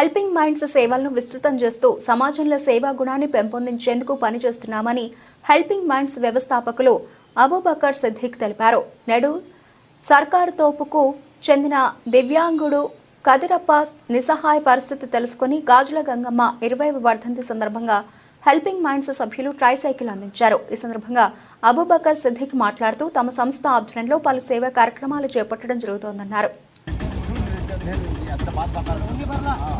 Helping minds సేవలను విస్తృతం చేస్తూ సమాజంలో సేవా గుణాన్ని పెంపొందించేందుకు పనిచేస్తున్నామని హెల్పింగ్ మైండ్స్ వ్యవస్థాపకులు అబూబకర్ సిద్దిక్ తెలిపారు. నేడు సర్కారు తోపుకు చెందిన దివ్యాంగుడు కదిరప్ప నిస్సహాయ పరిస్థితి తెలుసుకుని గాజుల గంగమ్మ ఇరవై వర్ధంతి సందర్భంగా హెల్పింగ్ మైండ్స్ సభ్యులు ట్రైసైకిల్ అందించారు. ఈ సందర్భంగా అబూబకర్ సిద్దిక్ మాట్లాడుతూ తమ సంస్థ ఆధ్వర్యంలో పలు సేవా కార్యక్రమాలు చేపట్టడం జరుగుతోందన్నారు. పర్లా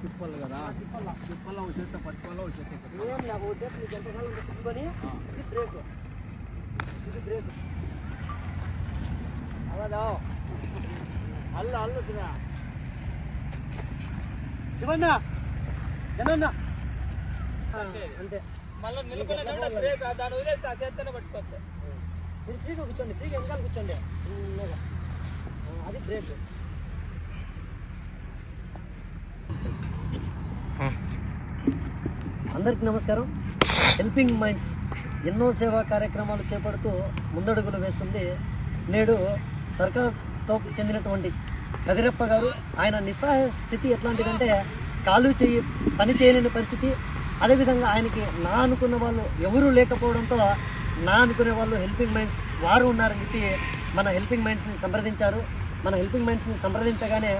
తిప్పలు కదా తిప్పల్లో ఒక చేత పట్టుకోవాలా ఒక చేత ఏం లేకపోతే నీకు ఎంతకాలం తిప్పుకొని ఇది బ్రేక్ ఇది బ్రేక్ అలాదా అల్లు అల్లు తిరా శివన్న జనన్న అంతే మళ్ళీ నిలబడే బ్రేక్ దాని వదిలేసి ఆ చేత్తోనే పట్టుకోవచ్చు మీరు ఫ్రీగా కూర్చోండి ఫ్రీగా వెనకాల కూర్చోండి అది బ్రేక్. అందరికి నమస్కారం. హెల్పింగ్ మైండ్స్ ఎన్నో సేవా కార్యక్రమాలు చేపడుతూ ముందడుగులు వేస్తుంది. నేడు సర్కార్తో చెందినటువంటి కదిరప్ప గారు ఆయన నిస్సహాయ స్థితి ఎట్లాంటిదంటే కాలు చేయి పని చేయలేని పరిస్థితి. అదేవిధంగా ఆయనకి నా అనుకున్న వాళ్ళు ఎవరూ లేకపోవడంతో నా అనుకునే వాళ్ళు హెల్పింగ్ మైండ్స్ వారు ఉన్నారని చెప్పి మన హెల్పింగ్ మైండ్స్ని సంప్రదించారు. మన హెల్పింగ్ మైండ్స్ని సంప్రదించగానే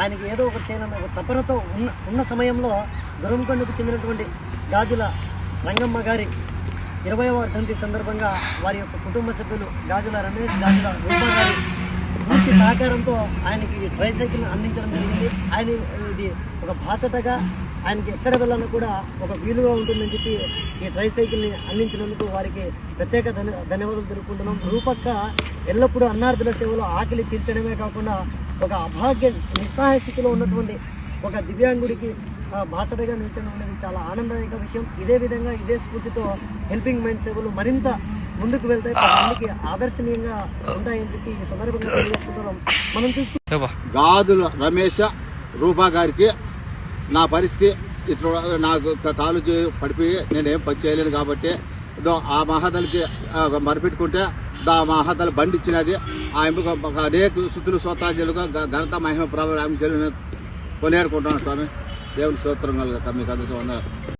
ఆయనకి ఏదో ఒకటి చేయాలన్న ఒక తపనతో ఉన్న ఉన్న సమయంలో గురంకొండకు చెందినటువంటి గాజుల రంగమ్మ గారి ఇరవై వర్ధంతి సందర్భంగా వారి యొక్క కుటుంబ సభ్యులు గాజుల రమేష్ గాజుల రూప గారి పూర్తి సహకారంతో ఆయనకి ఈ ట్రైసైకిల్ అందించడం జరిగింది. ఆయన ఇది ఒక బాసటగా ఆయనకి ఎక్కడ వెళ్ళాలో కూడా ఒక వీలుగా ఉంటుందని చెప్పి ఈ ట్రైసైకిల్ని అందించినందుకు వారికి ప్రత్యేక ధన్య ధన్యవాదాలు తెలుపుకుంటున్నాం. రూపక్క ఎల్లప్పుడూ అన్నార్థుల సేవలో ఆకలి తీర్చడమే కాకుండా ఒక అభాగ్య నిస్సహాయ స్థితిలో ఉన్నటువంటి ఒక దివ్యాంగుడికి బాసటగా నిలిచడం అనేది చాలా ఆనందదాయక విషయం. ఇదే విధంగా ఇదే స్ఫూర్తితో హెల్పింగ్ మైండ్ సేవలు మరింత ముందుకు వెళ్తాయి. ఆదర్శనీయంగా ఉంటాయని చెప్పి ఈ సందర్భంగా తెలియజేసుకుంటున్నాం. మనం చూసుకుంటే గాదుల రమేష్ రూపా గారికి నా పరిస్థితి ఇట్లా నాకు కాలు పడిపోయి నేనేం పని చేయలేను కాబట్టి ఆ మహాతలకి ఆ, మరిపెట్టుకుంటే దా మహాతల బండి ఇచ్చినది. ఆ అనేక శుద్ధులు స్వతాజలుగా ఘనత మహిమ ప్రభావం కొనియాడుకుంటున్నాను స్వామి. దేవుని స్తోత్రం కలుగుతా మీకు అందుకు వందనాలు.